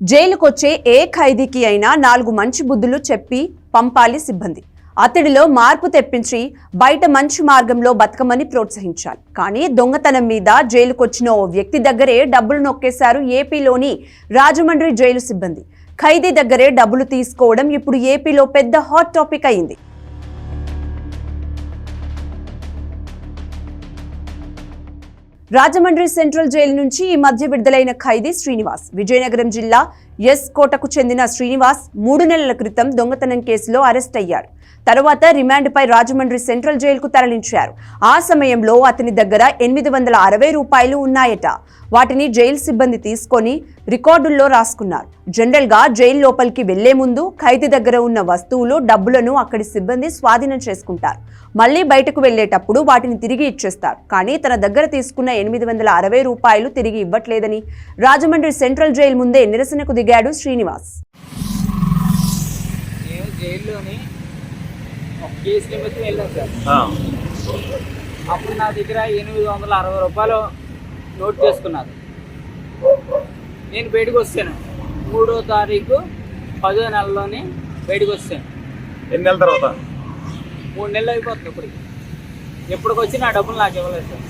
జైలుకొచ్చే ఏ ఖైదీకి అయినా నాలుగు మంచి బుద్ధులు చెప్పి పంపాలి సిబ్బంది. అతడిలో మార్పు తెప్పించి బయట మంచి మార్గంలో బతకమని ప్రోత్సహించాలి. కానీ దొంగతనం మీద జైలుకొచ్చిన ఓ వ్యక్తి దగ్గరే డబ్బులు నొక్కేశారు ఏపీలోని రాజమండ్రి జైలు సిబ్బంది. ఖైదీ దగ్గరే డబ్బులు తీసుకోవడం ఇప్పుడు ఏపీలో పెద్ద హాట్ టాపిక్ అయింది. రాజమండ్రి సెంట్రల్ జైలు నుంచి ఈ మధ్య విడుదలైన ఖైదీ శ్రీనివాస్ విజయనగరం జిల్లా ఎస్ కోటకు చెందిన శ్రీనివాస్ మూడు నెలల క్రితం దొంగతనం కేసులో అరెస్ట్ అయ్యాడు. తర్వాత రిమాండ్పై రాజమండ్రి సెంట్రల్ జైలుకు తరలించారు. ఆ సమయంలో అతని దగ్గర ఎనిమిది వందల అరవై రూపాయలు ఉన్నాయట. వాటిని జైలు సిబ్బంది తీసుకొని రికార్డుల్లో రాసుకున్నారు. జనరల్గా జైలు లోపలికి వెళ్ళే ముందు ఖైదీ దగ్గర ఉన్న వస్తువులు డబ్బులను అక్కడి సిబ్బంది స్వాధీనం చేసుకుంటారు. మళ్ళీ బయటకు వెళ్ళేటప్పుడు వాటిని తిరిగి ఇచ్చేస్తారు. కానీ తన దగ్గర తీసుకున్న ఎనిమిది వందల అరవై రూపాయలు తిరిగి ఇవ్వట్లేదని రాజమండ్రి సెంట్రల్ జైలు ముందే నిరసనకు దిగాడు శ్రీనివాస్. నేను జైల్లోని ఒక కేసు నిమిత్తం వెళ్ళాను సార్. ఆ, అప్పుడు నా దగ్గర ఎనిమిది వందల అరవై రూపాయలు నోట్ చేసుకున్నారు నేను బయటకు వస్తాను. మూడో తారీఖు పదో నెలలోని బయటకు వస్తాను. ఎన్ని నెలల తర్వాత? మూడు నెలలు అయిపోతుంది ఇప్పటికి. ఎప్పటికొచ్చి నా డబ్బులు నాకు ఇవ్వలేదు సార్.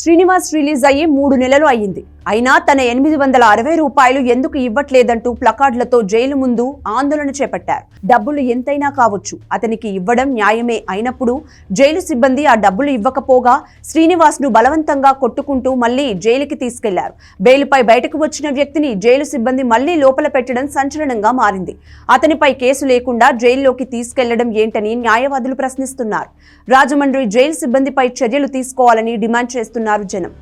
శ్రీనివాస్ రిలీజ్ అయ్యి మూడు నెలలు అయ్యింది. అయినా తన ఎనిమిది వందల అరవై రూపాయలు ఎందుకు ఇవ్వట్లేదంటూ ప్లకార్డులతో జైలు ముందు ఆందోళన చేపట్టారు. డబ్బులు ఎంతైనా కావచ్చు అతనికి ఇవ్వడం న్యాయమే అయినప్పుడు జైలు సిబ్బంది ఆ డబ్బులు ఇవ్వకపోగా శ్రీనివాస్ను బలవంతంగా కొట్టుకుంటూ మళ్ళీ జైలుకి తీసుకెళ్ళారు. బెయిల్పై బయటకు వచ్చిన వ్యక్తిని జైలు సిబ్బంది మళ్ళీ లోపల పెట్టడం సంచలనంగా మారింది. అతనిపై కేసు లేకుండా జైల్లోకి తీసుకెళ్ళడం ఏంటని న్యాయవాదులు ప్రశ్నిస్తున్నారు. రాజమండ్రి జైలు సిబ్బందిపై చర్యలు తీసుకోవాలని డిమాండ్ చేస్తున్నారు అన్నారు జనం